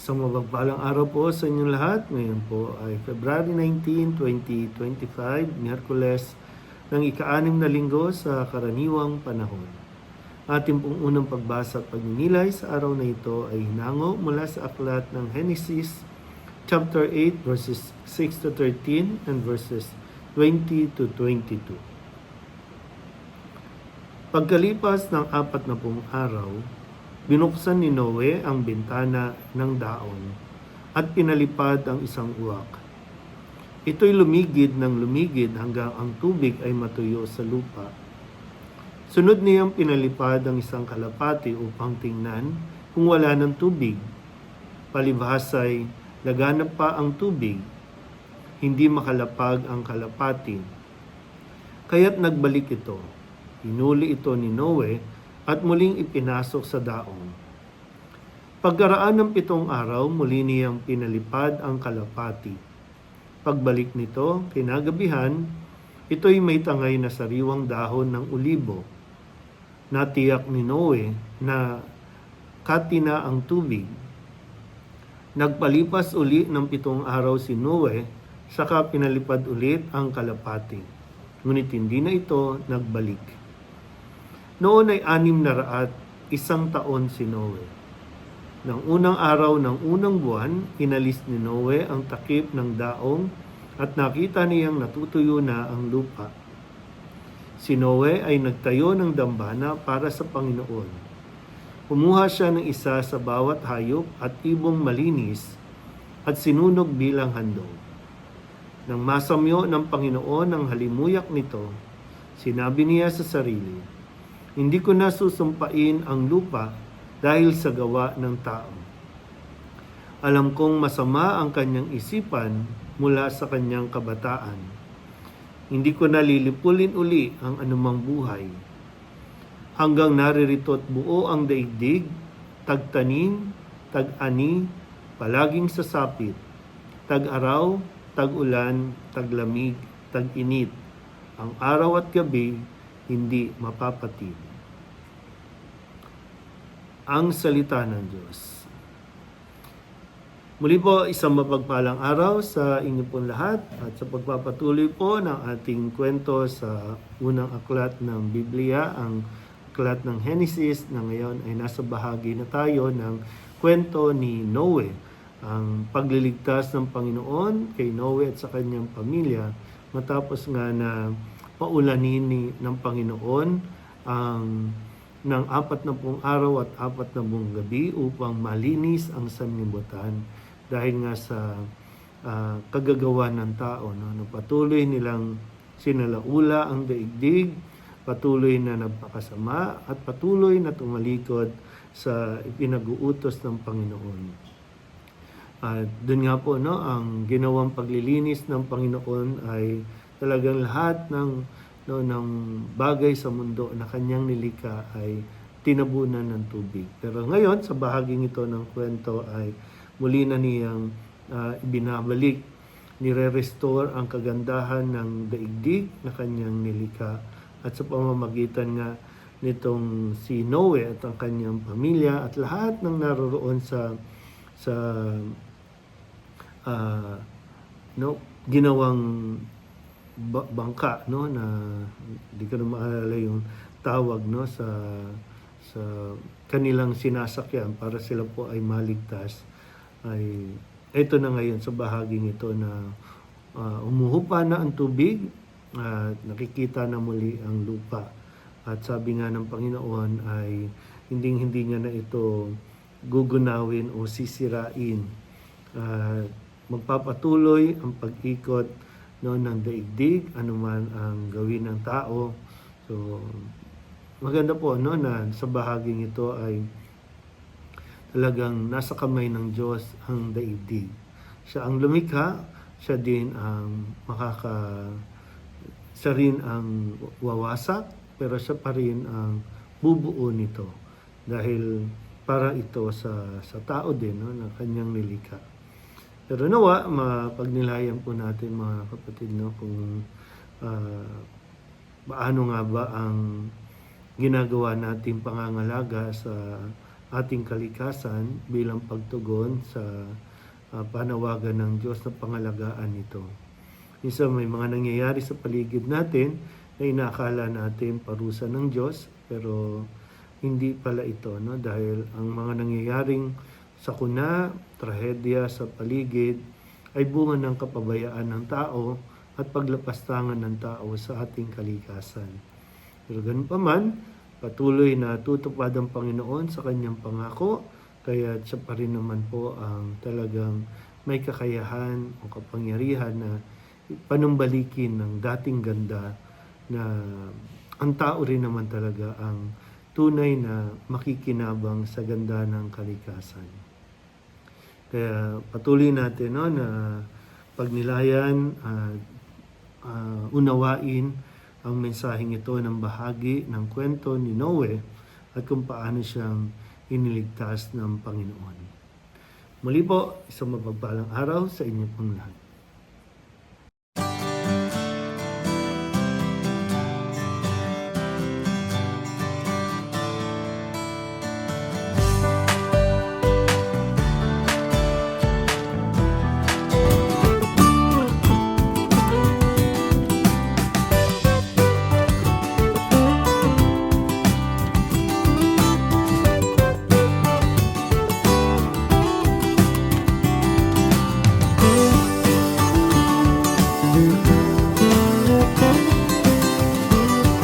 Isang mabagpalang araw po sa inyong lahat. Ngayon po ay February 19, 2025, Miyerkules ng ika-anim na linggo sa karaniwang panahon. Ating pong unang pagbasa at pagninilay sa araw na ito ay hinango mula sa aklat ng Genesis chapter 8 verses 6 to 13 and verses 20 to 22. Pagkalipas ng apat na pong araw, binuksan ni Noe ang bintana ng daon at pinalipad ang isang uwak. Ito'y lumigid ng lumigid hanggang ang tubig ay matuyo sa lupa. Sunod niyang pinalipad ang isang kalapati upang tingnan kung wala ng tubig. Palibhasay, laganap pa ang tubig. Hindi makalapag ang kalapati. Kaya't nagbalik ito. Inuli ito ni Noe at muling ipinasok sa daong. Pagkaraan ng pitong araw, muli niyang pinalipad ang kalapati. Pagbalik nito, kinagabihan, ito'y may tangay na sariwang dahon ng ulibo. Natiyak ni Noe na katina ang tubig. Nagpalipas uli ng pitong araw si Noe, saka pinalipad ulit ang kalapati. Ngunit hindi na ito nagbalik. Noon ay anim na raat, isang taon si Noe. Nang unang araw ng unang buwan, inalis ni Noe ang takip ng daong at nakita niyang natutuyo na ang lupa. Si Noe ay nagtayo ng dambana para sa Panginoon. Kumuha siya ng isa sa bawat hayop at ibong malinis at sinunog bilang handog. Nang masamyo ng Panginoon ang halimuyak nito, sinabi niya sa sarili, Hindi ko na susumpain ang lupa dahil sa gawa ng tao. Alam kong masama ang kanyang isipan mula sa kanyang kabataan. Hindi ko na lilipulin uli ang anumang buhay. Hanggang naririto't buo ang daigdig, tagtanim, tag-ani, palaging sasapit, tag-araw, tag-ulan, taglamig, tag-init. Ang araw at gabi hindi mapapatid. Ang salita ng Diyos. Muli po, isang mapagpalang araw sa inyo pong lahat at sa pagpapatuloy po ng ating kwento sa unang aklat ng Biblia, ang aklat ng Genesis na ngayon ay nasa bahagi na tayo ng kwento ni Noe, ang pagliligtas ng Panginoon kay Noe at sa kanyang pamilya matapos nga na paulanin ni, ng Panginoon ang ng apat na pong araw at apat na pong gabi upang malinis ang sanlibutan dahil nga sa uh, kagagawa ng tao. No? no patuloy nilang sinalaula ang daigdig, patuloy na nagpakasama at patuloy na tumalikod sa ipinag-uutos ng Panginoon. At uh, doon nga po no, ang ginawang paglilinis ng Panginoon ay talagang lahat ng no, ng bagay sa mundo na kanyang nilikha ay tinabunan ng tubig. Pero ngayon, sa bahaging ito ng kwento ay muli na niyang uh, ibinabalik, nire-restore ang kagandahan ng daigdig na kanyang nilikha at sa pamamagitan nga nitong si Noe at ang kanyang pamilya at lahat ng naroroon sa sa uh, no ginawang bangka no na di ko na maalala yung tawag no sa sa kanilang sinasakyan para sila po ay maligtas. Ay ito na ngayon sa bahaging ito na uh, umuhupa na ang tubig at uh, nakikita na muli ang lupa. At sabi nga ng Panginoon ay hindi hindi niya na ito gugunawin o sisirain. Uh, magpapatuloy ang pag-ikot no, ng daigdig, anuman ang gawin ng tao. So, maganda po no, na sa bahaging ito ay talagang nasa kamay ng Diyos ang daigdig. Siya ang lumikha, siya din ang makaka siya rin ang wawasak, pero siya pa rin ang bubuo nito. Dahil para ito sa sa tao din no, na kanyang nilikha. Pero nawa, mapagnilayan po natin mga kapatid no, kung uh, paano nga ba ang ginagawa nating pangangalaga sa ating kalikasan bilang pagtugon sa ah, panawagan ng Diyos na pangalagaan ito. Minsan may mga nangyayari sa paligid natin na inakala natin parusa ng Diyos pero hindi pala ito no dahil ang mga nangyayaring sakuna, trahedya sa paligid ay bunga ng kapabayaan ng tao at paglapastangan ng tao sa ating kalikasan. Pero ganun pa man, patuloy na tutupad ang Panginoon sa kanyang pangako, kaya siya pa rin naman po ang talagang may kakayahan o kapangyarihan na panumbalikin ng dating ganda na ang tao rin naman talaga ang tunay na makikinabang sa ganda ng kalikasan. Kaya patuloy natin no, na pagnilayan at ah, unawain ang mensaheng ito ng bahagi ng kwento ni Noe at kung paano siyang iniligtas ng Panginoon. Muli po, isang mapagpalang araw sa inyo pong lahat.